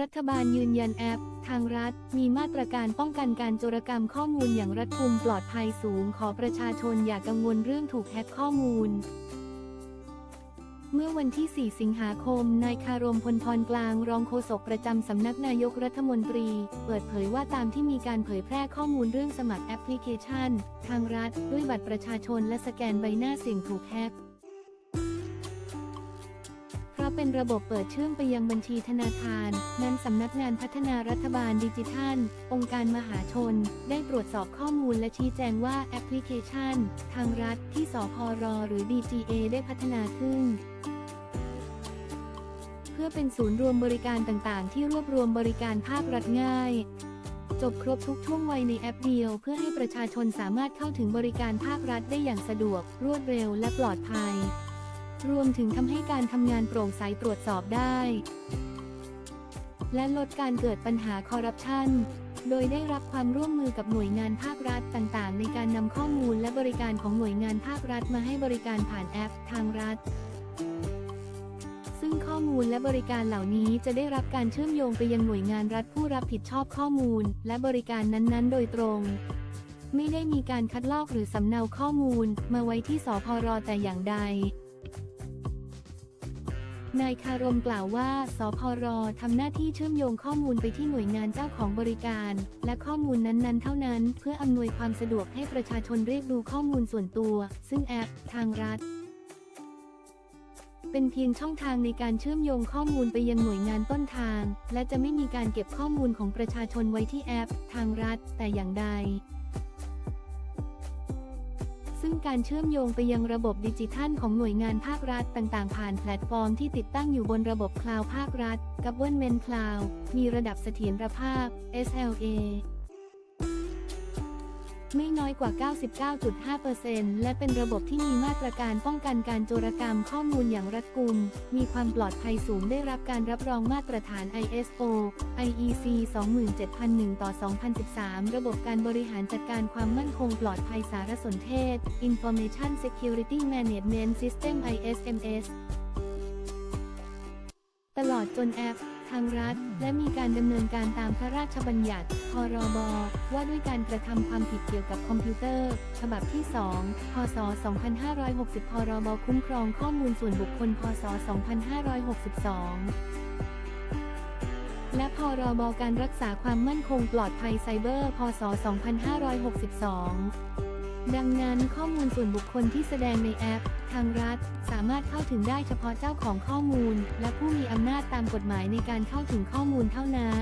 รัฐบาลยืนยันแอป ทางรัฐ มีมาตรการป้องกันการโจรกรรมข้อมูลอย่างรัดกุมปลอดภัยสูง ขอประชาชนอย่ากังวลเรื่องถูกแฮกข้อมูล เมื่อวันที่ 4 สิงหาคม นายคารมพลพรกลาง รองโฆษกประจำสำนักนายกรัฐมนตรี เปิดเผยว่าตามที่มีการเผยแพร่ข้อมูลเรื่องสมัครแอปพลิเคชัน ทางรัฐ ด้วยบัตรประชาชนและสแกนใบหน้าเสี่ยงถูกแฮก เป็นระบบเปิดเชื่อมไปยังบัญชีธนาคาร นั้นสำนักงานพัฒนารัฐบาลดิจิทัล องค์การมหาชน ได้ตรวจสอบข้อมูลและชี้แจงว่าแอปพลิเคชัน ทางรัฐที่สพรหรือ DGA ได้พัฒนาขึ้นเพื่อเป็นศูนย์รวมบริการต่างๆ ที่รวบรวมบริการภาครัฐง่าย จบครบทุกช่วงวัยในแอปเดียว เพื่อให้ประชาชนสามารถเข้าถึงบริการภาครัฐได้อย่างสะดวก รวดเร็วและปลอดภัย รวมถึงทำให้การทำงานโปร่งใสตรวจสอบได้ และลดการเกิดปัญหาคอร์รัปชันโดยได้รับความร่วมมือกับหน่วยงานภาครัฐต่างๆ ในการนำข้อมูลและบริการของหน่วยงานภาครัฐมาให้บริการผ่านแอปทางรัฐ ซึ่งข้อมูลและบริการเหล่านี้จะได้รับการเชื่อมโยงไปยังหน่วยงานรัฐผู้รับผิดชอบข้อมูล และบริการนั้นๆ โดยตรง ไม่ได้มีการคัดลอกหรือสำเนาข้อมูล มาไว้ที่สพรแต่อย่างใด นายคารมกล่าวว่า สพรทำหน้าที่เชื่อมโยงข้อมูลไปที่หน่วยงานเจ้าของบริการ และข้อมูลนั้นๆ เท่านั้น เพื่ออำนวยความสะดวกให้ประชาชนเรียกดูข้อมูลส่วนตัว ซึ่งแอป ทางรัฐ เป็นเพียงช่องทางในการเชื่อมโยงข้อมูลไปยังหน่วยงานต้นทาง และจะไม่มีการเก็บข้อมูลของประชาชนไว้ที่แอป ทางรัฐ แต่อย่างใด งการเชื่อมโยงไปยังระบบดิจิทัลของหน่วยงานภาครัฐต่างๆ ผ่านแพลตฟอร์มที่ติดตั้งอยู่บนระบบคลาวด์ภาครัฐ Government Cloud มีระดับเสถียรภาพ SLA ไม่น้อยกว่า 99.5%และเป็นระบบที่มีมาตรการป้องกันการโจรกรรมข้อมูลอย่างรัดกุม มีความปลอดภัยสูงได้รับการรับรองมาตรฐาน ISO IEC 27001ต่อ2013 ระบบการบริหารจัดการความมั่นคงปลอดภัยสารสนเทศ Information Security Management System ISMS ตลอดจนแอป ทางรัฐ และมีการดำเนินการตามพระราชบัญญัติ พรบ ว่าด้วยการกระทำความผิดเกี่ยวกับคอมพิวเตอร์ ฉบับที่ 2 พศ 2560 พรบ คุ้มครองข้อมูลส่วนบุคคล พศ 2562และพรบการรักษาความมั่นคงปลอดภัยไซเบอร์ พศ 2562 ดังนั้นข้อมูลส่วนบุคคลที่แสดงในแอป ทางรัฐ สามารถเข้าถึงได้เฉพาะเจ้าของข้อมูล และผู้มีอำนาจตามกฎหมายในการเข้าถึงข้อมูลเท่านั้น